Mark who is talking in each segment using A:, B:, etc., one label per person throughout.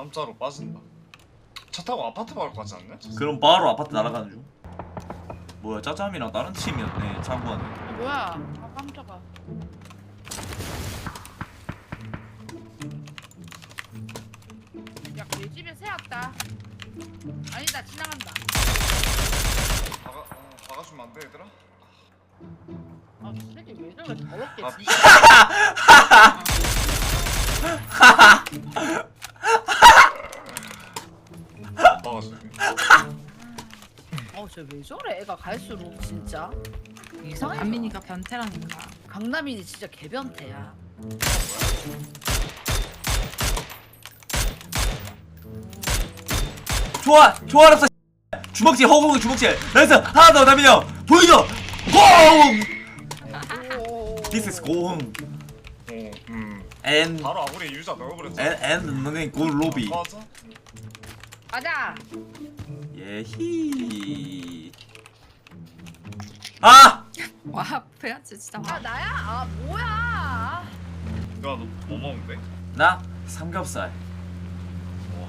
A: 땀자루 빠진다. 차 타고 아파트 것 같지 않냐?
B: 그럼 바로 아파트 날아가는 중. 뭐야 짜짬이랑 다른 팀이었네 참고하네.
C: 아, 뭐야? 아 깜짝아. 야, 내 집에 새 왔다. 아니다, 지나간다.
A: 박아 어, 박아주면 안돼 얘들아?
C: 아, 저 새끼 왜 저래 더럽게
A: 아.
C: 진 짜.
A: 안 박아줘.
C: 어, 쟤왜 저래? 애가 갈수록 진짜 이상해.
D: 안민이가 변태라니까.
C: 강남인이 진짜 개변태야.
B: 좋아 좋아졌어. 주먹질 허공의 주먹질. 나이스 하나 더 남이요. 보이죠? 고!
C: 오.
B: This is 고흥.
A: 어, 음.
B: And
A: 바로 아무리 유자 넣어버렸지.
B: and and 너네 고 로비.
A: 맞아.
C: 가자.
B: 예히. 아!
D: 와, 배아치 진짜
C: 아
D: 와.
C: 나야? 아 뭐야?
A: 야너뭐 먹는데?
B: 나 삼겹살.
A: 와.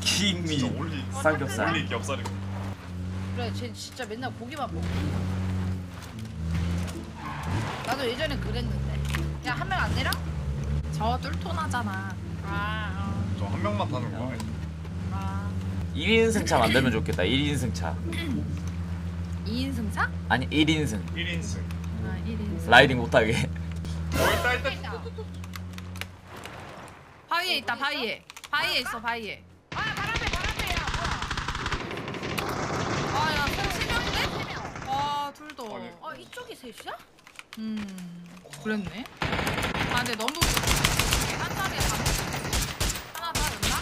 A: 진짜 올리.
B: 삼겹살.
A: 올리 겹살이고.
C: 그래, 쟤 진짜 맨날 고기만 먹어. 나도 예전에 그랬는데. 야 한 명 안 내려?
D: 저 뚫토나잖아.
C: 아,
A: 저한 명만 타는 거야.
C: 아.
B: 1인승차 만들면 좋겠다. 1인승차.
D: 2인승차?
B: 아니 1인승.
A: 1인승.
D: 아, 1인승.
B: 라이딩 못하게.
A: 어 있다 있다.
C: 있다.
D: 바위에 있다, 바위에. 바위에 있어, 바위에.
C: 아 바람에 바람에야.
D: 아, 야, 세 명인데? 아, 둘도.
A: 아니.
C: 뭐야? 어 이쪽이 셋이야?
D: 음, 그랬네. 아, 근데 너무 한 자리에 다 하나 더 있나?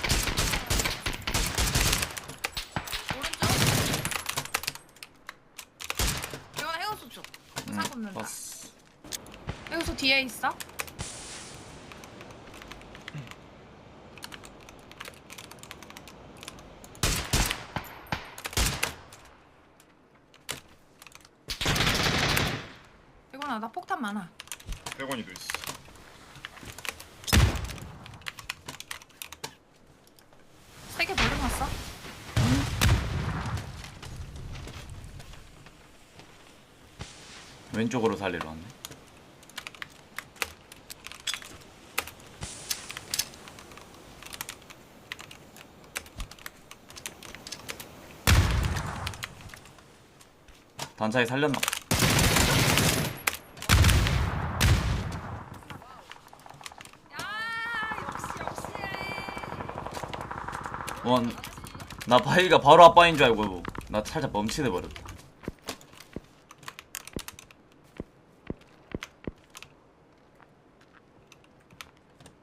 D: 오른쪽? 이건 해우수 쪽. 사 굽는다.
B: 봤어.
D: 해우수 뒤에 있어? 이거나 나 폭탄 많아.
A: 100원이도 있어.
D: 세 개 벌려놨어?
B: 왼쪽으로 살리러 왔네. 단차에 살렸나? 원, 나 바위가 바로 아빠인 줄 알고 나 살짝 멈칫해 버렸다.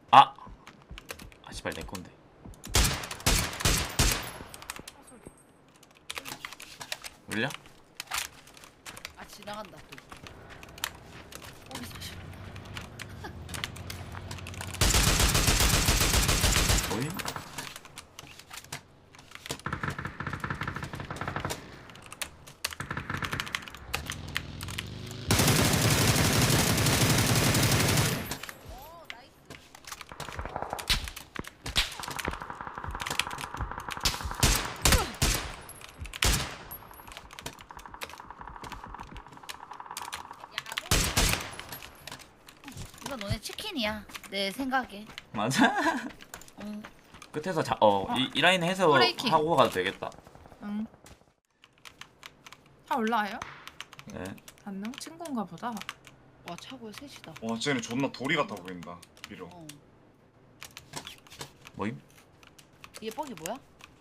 B: 아, 아 씨발 내 건데. 울려?
C: 아 지나간다 또.
B: 뭐임?
C: 어 끝이야 내 생각에
B: 맞아?
C: 응.
B: 끝에서 자, 어, 어, 이, 이 라인 해서
D: 브레이킹.
B: 하고 가도 되겠다.
D: 응. 다 올라와요?
B: 네.
D: 안녕 친구인가 보다.
C: 와 차고에 셋이다
A: 와 쟤는 존나 도리 같아 보인다 밀어
C: 어.
B: 뭐임?
C: 얘 뻑이 뭐야?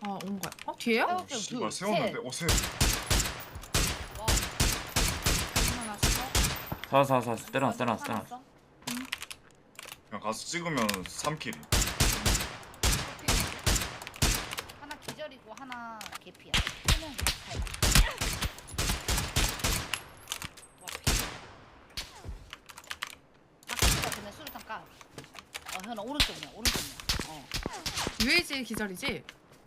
D: 어, 아온 거야. 어 뒤에요?
A: 씨발 세웠는데 어 세.
B: 사사사사 때려놨어, 때려놨어, 때려놨어.
A: 그냥 가서 찍으면 3킬.
C: 하나 기절이고 하나 개피야. 세명. 와. 아까 그냥 수류탄 까. 어 현아 오른쪽이야 오른쪽이야. 어.
D: UAG 기절이지?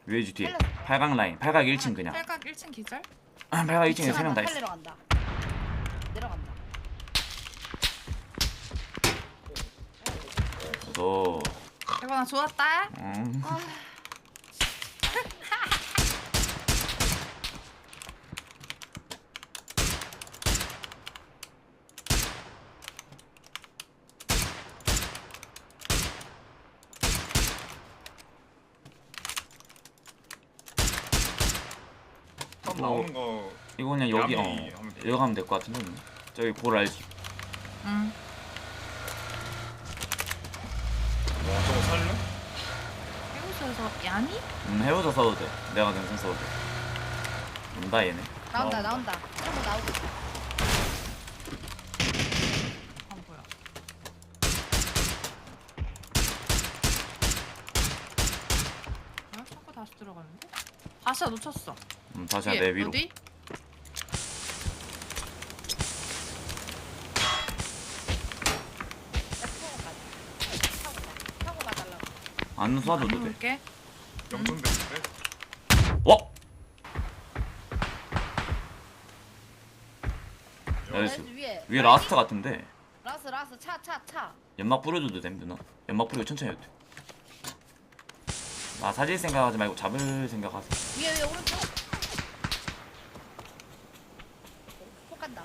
B: 위에지 뒤에. 팔각 라인. 팔각 1층 그냥.
D: 팔각 1층 기절?
B: 아, 팔각 1층에 세명다 있어. 어.
D: 여보 나 좋았다.
B: 음.
A: 나오는 거
B: 이거 그냥 여기 어.
A: 야미
B: 여기 가면 될 것 같은데. 저기 볼 알지?
D: 응. 야미?
B: 음, 해보자 써도 돼. 내가 능선 써도 돼. 온다 얘네.
C: 나온다 나온다. 한번 나오고 있어.
D: 안 보여. 왜 다시 들어갔는데? 아싸 놓쳤어.
B: 음,
D: 다시야 뒤에,
B: 내 위로. 안 쏴도 돼.
D: 게
A: 영등
B: 어? 나이스
C: 위에.
B: 위에 라스트 같은데.
C: 라스 라스 차 차 차.
B: 연막 뿌려줘도 됨 누나. 연막 뿌리고 천천히 해도 돼아 사질 생각하지 말고 잡을 생각하세요.
C: 위에 위에 오른쪽. 폭 간다.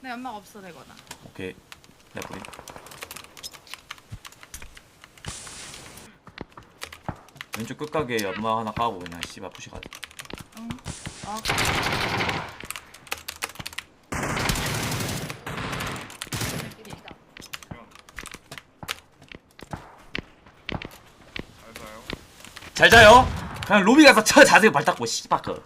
D: 나 없어 되거나.
B: 오케이. 내 뿌리. 왼쪽 끝각에 연마 하나 까고 그냥 씨발 푸시 가자
D: 응. 아.
A: 잘
B: 자요. 그냥 로비 가서 저 자세히 발 닦고 씨발 그.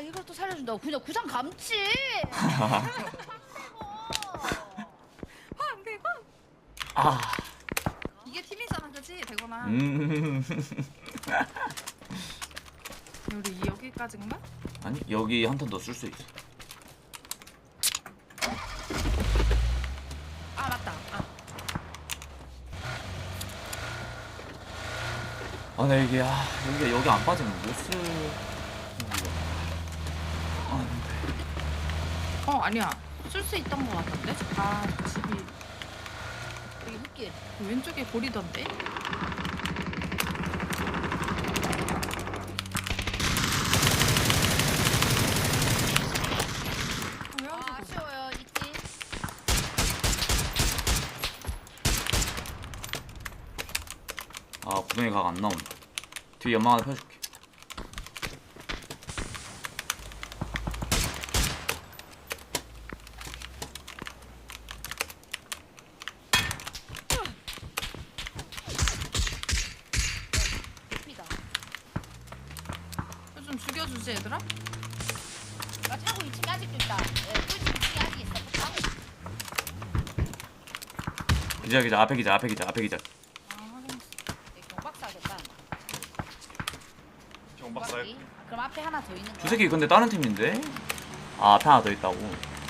C: 이걸 또 살려준다고 그냥 구상 감지.
D: 황 대박
B: 아.
D: 이게 팀이잖아 그지 대건아
B: 음.
D: 우리 여기까지인가?
B: 아니 여기 한 턴 더 쓸 수 있어.
C: 아 맞다 아
B: 아나 이게 아 여기가 여기 안 빠지면 못 쓸.
D: 아니야. 쓸 수 있던 것 같던데? 아 집이.
C: 여기 흙길.
D: 그 왼쪽에 보리던데?
C: 아, 아,
B: 구덩이 각 안 나온다. 뒤에 연막 하나 펴줄게.
D: 주지 얘들아?
C: 나 차고 2층까지 뜬다
B: 기자 기자 앞에 기자 앞에 기자 앞에 기자
D: 아,
C: 네, 그럼 앞에 하나 더 있는 거야?
B: 저 새끼 근데 다른 팀인데? 아 앞에 하나 더 있다고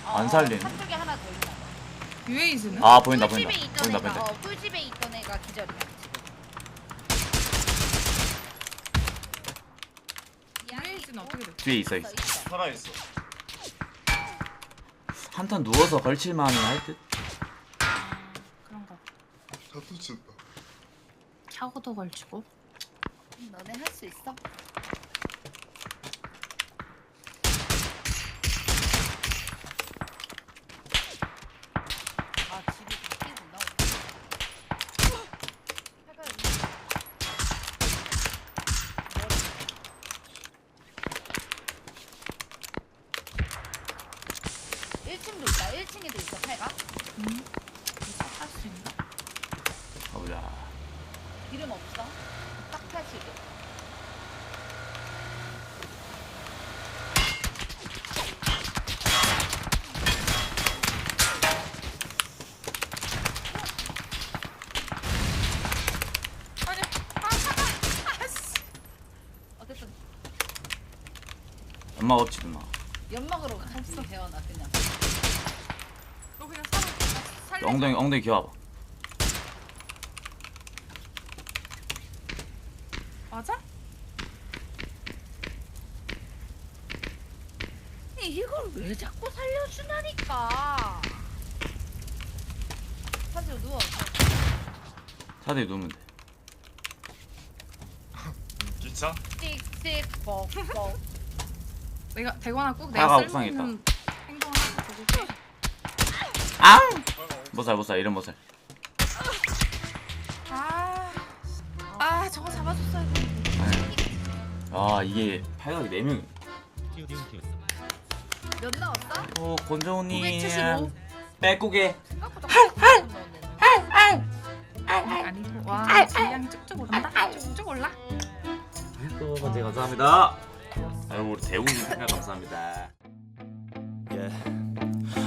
B: 어, 안 살리네.
C: 한쪽에 하나 더 있다.
D: 유에이즈는? 네.
B: 아 보인다 보인다 보인다 보인다
C: 어, 꿀집에 있던 애가 기절이야.
D: 있어
B: 뒤에 있어 있어.
A: 살아있어
B: 한탄 누워서 걸칠만은 할 듯.
D: 그런가.
A: 다 터친다
D: 샤워도 걸치고
C: 너네 할 수 있어? 1층도 있다. 1층에도 있어. 팔가.
D: 응. 할수 있나?
B: 가보자.
C: 이름 없어. 딱 팔수 있
B: 엄마 없지 누나
C: 연막으로 같이 배워놔 그냥
B: 엉덩이 엉덩이 기어봐
D: 맞아?
C: 이걸 왜 자꾸 살려주나니까. 사실 누워.
B: 차대에 누우면 돼
A: 기차?
C: 찍찍 뻑뻑.
D: 내가 되거나 꼭 내가
B: 옥상에
D: 쓸모있는 행동을 하고 보고
B: 아! 못살 못살 이런 못살
D: 아, 아 저거 잡아줬어야 돼.
B: 아 이게 팔각이 4명이
C: 몇 나왔어?
B: 어 권정우님
D: 975.
B: 빼고개
C: 생각보다 할
D: 아니고 와 질량이 쭉쭉 오른다. 쭉쭉 올라.
B: 또 번째 감사합니다 아유 우리 대웅님 생각 감사합니다
E: Yeah.